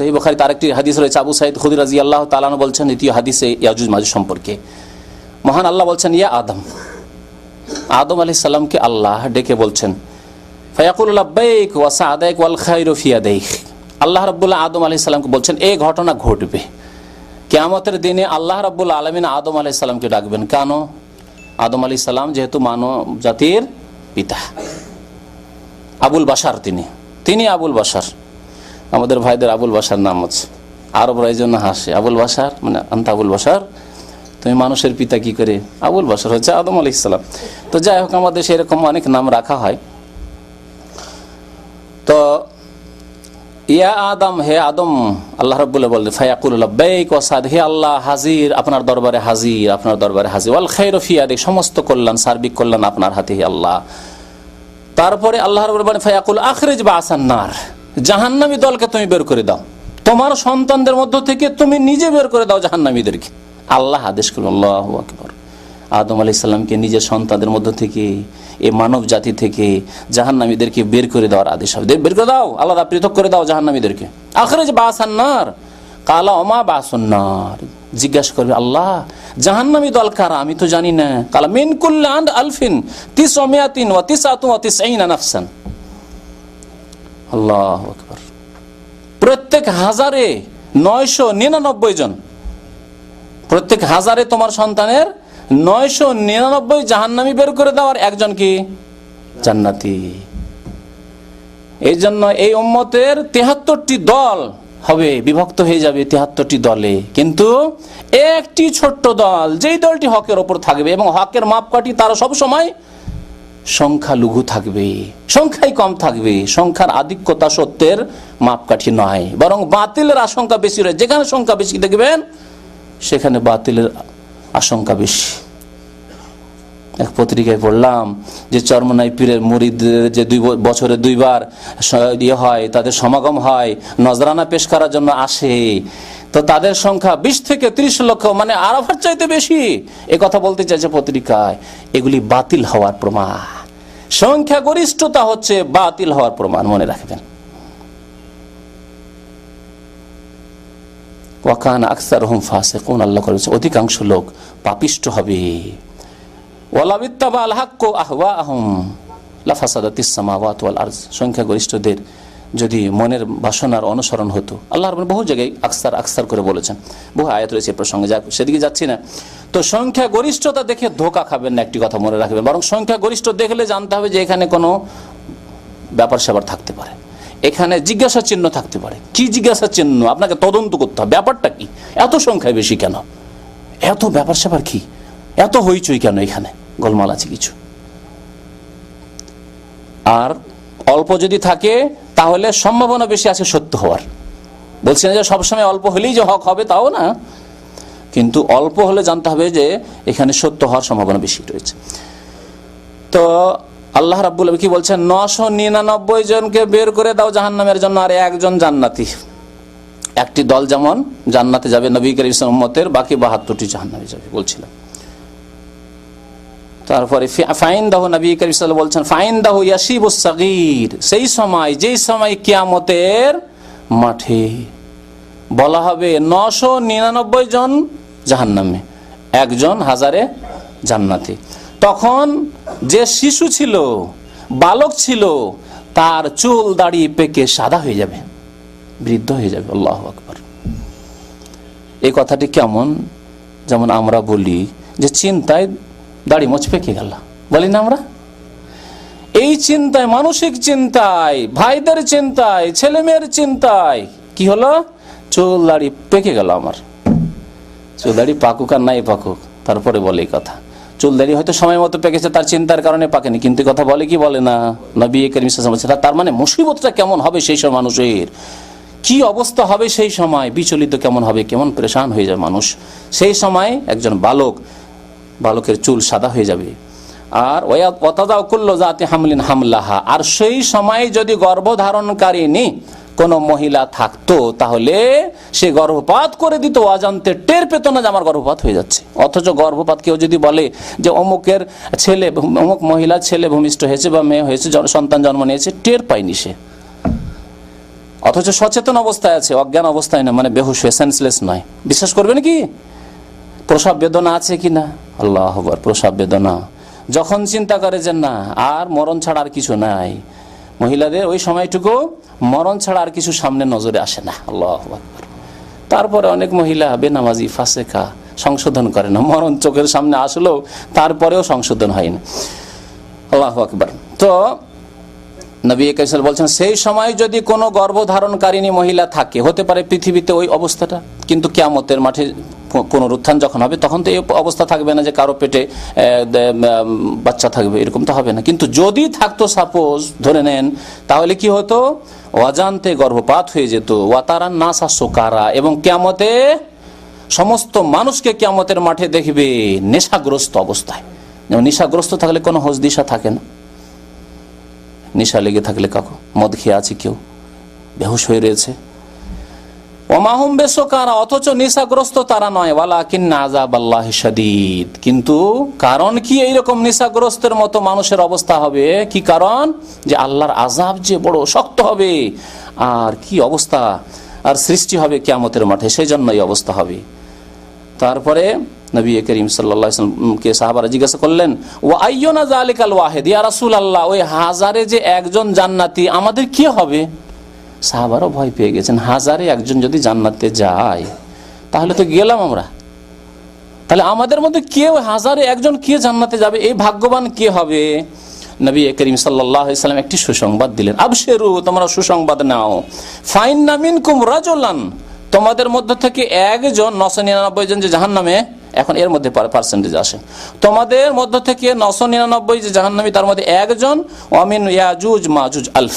সেই বখারি তার একটি হাদিস রয়েছে। আবু সাইদ খুদির রাজি আল্লাহ তালানো বলছেন, দ্বিতীয় হাদিসে ইয়াজুজ মাজুজ সম্পর্কে। মহান আল্লাহ বলছেন, ইয়া আদম। আদম আলি সাল্লামকে আল্লাহ ডেকে বলছেন, ফয়াকুল ওয়াসা আদাইক ওয়াল খাইরু ফিয়াদাইক আল্লাহ রাব্বুল্লাহ আদম আলি সাল্লামকে বলছেন এই ঘটনা ঘটবে। কেয়ামতের দিনে আল্লাহ রাব্বুল আলমিন আদম আলি সাল্লামকে ডাকবেন। কেন? আদম আলি সাল্লাম যেহেতু মানব জাতির পিতা। আবুল বাসার তিনি। তিনি আবুল বাসার আমাদের ভাইদের আবুল বাসার নাম আছে। আরবরা এই জন্য হাসে। আবুল বাসার মানে আন্ত আবুল বাসার তুমি মানুষের পিতা কি করে? আবুল বাসার হচ্ছে আদম আলি ইসলাম তো যাই হোক, আমাদের সেরকম অনেক নাম রাখা হয়। তো ইয়া আদম, হে আদম, আল্লাহ রব্বুল্লাহ বললেন, ফায়াকুল বেক ওসাদ হে আল্লাহ হাজির, আপনার দরবারে হাজির, আপনার দরবারে হাজির। ওয়াল খাই রফিয়াদে সমস্ত কল্যাণ, সার্বিক কল্যাণ আপনার হাতে হে আল্লাহ। তারপরে আল্লাহ রব্বুল বলেন, ফায়াকুল আখরেজ বা আসান্নার জাহান্নামী দলকে তুমি বের করে দাও। তোমার সন্তানদের মধ্য থেকে তুমি নিজে বের করে দাও জাহান্নামীদেরকে। আল্লাহ আদেশ করল, আল্লাহ আকবর। আদম আলি সাল্লামকে নিজের সন্তানদের মধ্য থেকে, এ মানব জাতি থেকে জাহান্নামীদেরকে বের করে দেওয়ার আদেশ হবে। বের করে দাও আলাদা পৃথক করে দাও জাহান্নামীদেরকে। আখরেজ বাসান্নার কালা অমা বাসন্নার জিজ্ঞাসা করবে, আল্লাহ, জাহান্নামী দল কারা? আমি তো জানি না। কালা, মিন কুল্লান আলফিন তিস অমিয়াতিন ওয়া তিস আতু ওয়া তিস নাফসান। আল্লাহ আকবর। প্রত্যেক হাজারে নয়শো নিরানব্বই জন, প্রত্যেক হাজারে তোমার সন্তানের নয়শো নিরানব্বই জাহান্নামি বের করে দেওয়ার একজন কি? জান্নাতি। এই জন্য এই উম্মতের তেহাত্তরটি দল হবে, বিভক্ত হয়ে যাবে তেহাত্তরটি দলে। কিন্তু একটি ছোট্ট দল, যেই দলটি হকের ওপর থাকবে এবং হকের মাপকাঠি তারা সব সময় সংখ্যালঘু থাকবে, সংখ্যাই কম থাকবে, সংখ্যার আধিক্যতা সত্যের মাপকাঠি নয়, বরং বাতিলের আশঙ্কা বেশি রয়েছে। যেখানে সংখ্যা বেশি দেখবেন, সেখানে বাতিলের আশঙ্কা বেশি। এক পত্রিকায় পড়লাম যে চর্মনাই পীরের মুরিদদের যে দুই বছরে দুইবার ইয়ে হয়, তাদের সমাগম হয়, নজরানা পেশ করার জন্য আসে। তো তাদের সংখ্যা বিশ থেকে ত্রিশ লক্ষ মানে আরাফার চাইতে বেশি। এ কথা বলতে চাইছে পত্রিকায়, এগুলি বাতিল হওয়ার প্রমাণ। সংখ্যা গরিষ্ঠতা হচ্ছে বাতিল হওয়ার প্রমাণ, মনে রাখবেন। ওয়াকান আকসার হুম ফাসে কোন আল্লাহ করেছে, অধিকাংশ লোক পাপিষ্ট হবে। আহওয়া আহম সংখ্যাগরিষ্ঠদের যদি মনের বাসনার অনুসরণ হতো আল্লাহ বহু জায়গায় আকসার আকসার করে বলেছেন। বহু আয়াত রয়েছে প্রসঙ্গে, যাক, সেদিকে যাচ্ছি না। তো সংখ্যা গরিষ্ঠতা দেখে ধোকা খাবেন না, একটি কথা মনে রাখবেন। বরং সংখ্যা গরিষ্ঠ দেখলে জানতে হবে যে এখানে কোনো ব্যাপার স্যাপার থাকতে পারে। এখানে জিজ্ঞাসা চিহ্ন থাকতে পারে। কি জিজ্ঞাসা চিহ্ন? আপনাকে তদন্ত করতে হবে। ব্যাপারটা কি? এত সংখ্যায় বেশি কেন? এত ব্যাপার স্যাপার কি? এত হইচই কেন এখানে? গোলমাল আছে কিছু। আর অল্প যদি থাকে, তাহলে সম্ভাবনা বেশি আছে সত্য হওয়ার। বলছি না যে সবসময় অল্প হলেই যে হক হবে, তাও না। কিন্তু অল্প হলে জানতে হবে যে এখানে সত্য হওয়ার সম্ভাবনা বেশি রয়েছে। তো আল্লাহ রাব্বুল কি বলছেন? নশো নিরানব্বই জনকে বের করে দাও জাহান্নামের জন্য, আর একজন জান্নাতি। একটি দল যেমন জান্নাতে যাবে, নবী করিম উম্মতের বাকি বাহাত্তরটি জাহান্নামে যাবে, বলছিলাম। তারপরে ফাইন দাহ নবী করিম আলাইহি বলছেন ফাইন দাহ ইয়াসিবু সাগীর। সেই সময়, যেই সময় কিয়ামতের মাঠে বলা হবে নশো নিরানব্বই জন জাহান্নামে, একজন হাজারে জান্নাতে। তখন যে শিশু ছিল, বালক ছিল, তার চুল, দাড়ি, পেকে সাদা হয়ে যাবে, বৃদ্ধ হয়ে যাবে। আল্লাহ আকবর। এই কথাটি কেমন? যেমন আমরা বলি যে চিন্তায় দাড়ি মোচ পেকে গেল বলি না আমরা? এই চিন্তায়, মানসিক চিন্তায়, ভাইদের চিন্তায় ছেলে মেয়ের চিন্তায়, কি হলো? চুল দাড়ি পেকে গেল আমার। চুল দাড়ি পাকুক আর নাই পাকুক, তারপরে বলে এই কথা। চুল দাড়ি হয়তো সময় মতো পেকেছে, তার চিন্তার কারণে পাকেনি, কিন্তু কথা বলে কি বলে না? নবী করিম তার মানে মুসিবতটা কেমন হবে সেই সব মানুষের? কি অবস্থা হবে সেই সময়? বিচলিত কেমন হবে? কেমন পরেশান হয়ে যায় মানুষ। সেই সময় একজন বালক বালকের চুল সাদা হয়ে যাবে। আর ওয়াতাদাও কুল্লো জাতি হামলিন হামলাহা। আর সেই সময় যদি গর্ভধারণকারিনী কোনো মহিলা থাকতো, তাহলে সে গর্ভপাত করে দিত অজান্তে টের পেত না যে আমার গর্ভপাত হয়ে যাচ্ছে। অথচ গর্ভপাত কেউ যদি বলে যে অমুকের ছেলে অমুক মহিলা ছেলে ভূমিষ্ঠ হয়েছে বা মেয়ে হয়েছে সন্তান জন্ম নিয়েছে, টের পায়নি সে। অথচ সচেতন অবস্থায় আছে, অজ্ঞান অবস্থায় না মানে বেহুশ হয়ে সেন্সলেস নয়। বিশ্বাস করবেন কি? প্রসব বেদনা আছে কি না আল্লাহ আকবার, প্রসব বেদনা। যখন চিন্তা করে যে না আর মরণ ছাড়া আর কিছু নাই মহিলাদের ওই সময়টুকু মরণ ছাড়া আর কিছু সামনে নজরে আসে না আল্লাহ। তারপরে অনেক মহিলা বেনামাজি ফাসেকা সংশোধন করে না মরণ চোখের সামনে আসলেও তারপরেও সংশোধন হয় না। আল্লাহ আকবর। তো নবী কাইসাল বলছেন সেই সময় যদি কোনো গর্ভধারণকারিণী মহিলা থাকে হতে পারে পৃথিবীতে ওই অবস্থাটা কিন্তু কেয়ামতের মাঠে পুনরুত্থান যখন হবে, তখন তো এই অবস্থা থাকবে না যে কারও পেটে বাচ্চা থাকবে, এরকম তো হবে না। কিন্তু যদি থাকতো সাপোজ ধরে নেন, তাহলে কি হতো? অজান্তে গর্ভপাত হয়ে যেত। ওয়াতারা নাসা সোকারা এবং কেয়ামতে সমস্ত মানুষকে কেয়ামতের মাঠে দেখবে নেশাগ্রস্ত অবস্থায়। যেমন নেশাগ্রস্ত থাকলে কোনো হোস দিশা থাকে না। নেশা লেগে থাকলে কাকু মদ খেয়ে আছে কেউ। বেহুশ হয়ে রয়েছে। ওমাহুম বেসোকারা, অথচ নেশাগ্রস্ত তারা নয়। ওয়ালা কিন্না আজাব আল্লাহ সাদিদ কিন্তু কারণ কি এইরকম নেশাগ্রস্তের মতো মানুষের অবস্থা হবে? কি কারণ? যে আল্লাহর আজাব যে বড় শক্ত হবে, আর কি অবস্থা? আর সৃষ্টি হবে কিয়ামতের মাঠে সেই জন্য এই অবস্থা হবে। তারপরে নবী করিম সাল্লামকে সাহাবারা জিজ্ঞাসা করলেন ও আইয়না জালিকাল ওয়াহেদ? ইয়া রাসূল আল্লাহ ওই হাজারে যে একজন জান্নাতি, আমাদের কি হবে? সাহাবারও ভয় পেয়ে গেছেন, হাজারে একজন যদি জান্নাতে যায়, তাহলে তো গেলাম আমরা। তাহলে আমাদের মধ্যে কেউ, হাজারে একজন কে জান্নাতে যাবে? এই ভাগ্যবান কে হবে? নবী করিম সাল্লাম একটি সুসংবাদ দিলেন। আবশেরু, তোমরা সুসংবাদ নাও। ফাইন নামিন কুম রাজলান, তোমাদের মধ্য থেকে একজন নশো নিরানব্বই জন যে জাহান নামে এখন এর মধ্যে পার্সেন্টেজ আসে। তোমাদের মধ্য থেকে নশো নিরানব্বই যে জাহান্নামী, তার মধ্যে একজন অমিন ইয়াজুজ মাজুজ আলফ।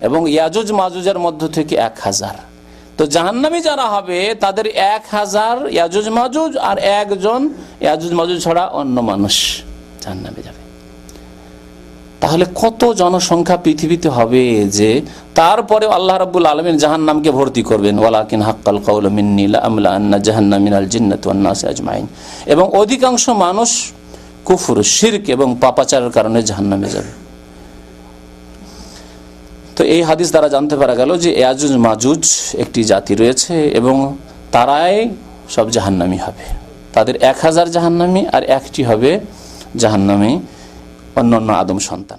এবং ইয়াজুজ মাজুজের মধ্য থেকে এক হাজার। তো জাহান্নামী যারা হবে, তাদের এক হাজার ইয়াজুজ মাজুজ আর একজন ইয়াজুজ মাজুজ ছাড়া অন্য মানুষ জাহান্নামে যাবে। তাহলে কত জনসংখ্যা পৃথিবীতে হবে যে তারপরে আল্লাহ রাব্বুল আলমিন জাহান্নামকে ভর্তি করবেন। ওয়ালাকিন হাক্কাল কৌল মিন্নিলা আমলা আন্না জাহান্নামিনাল ওয়ান আজমাইন। এবং অধিকাংশ মানুষ কুফুর, শিরক এবং পাপাচারের কারণে জাহান্নামে যাবে। তো এই হাদিস দ্বারা জানতে পারা গেল যে এয়াজুজ মাজুজ একটি জাতি রয়েছে এবং তারাই সব জাহান্নামি হবে। তাদের এক হাজার জাহান্নামি আর একটি হবে জাহান্নামি অন্য অন্য আদম সন্তান।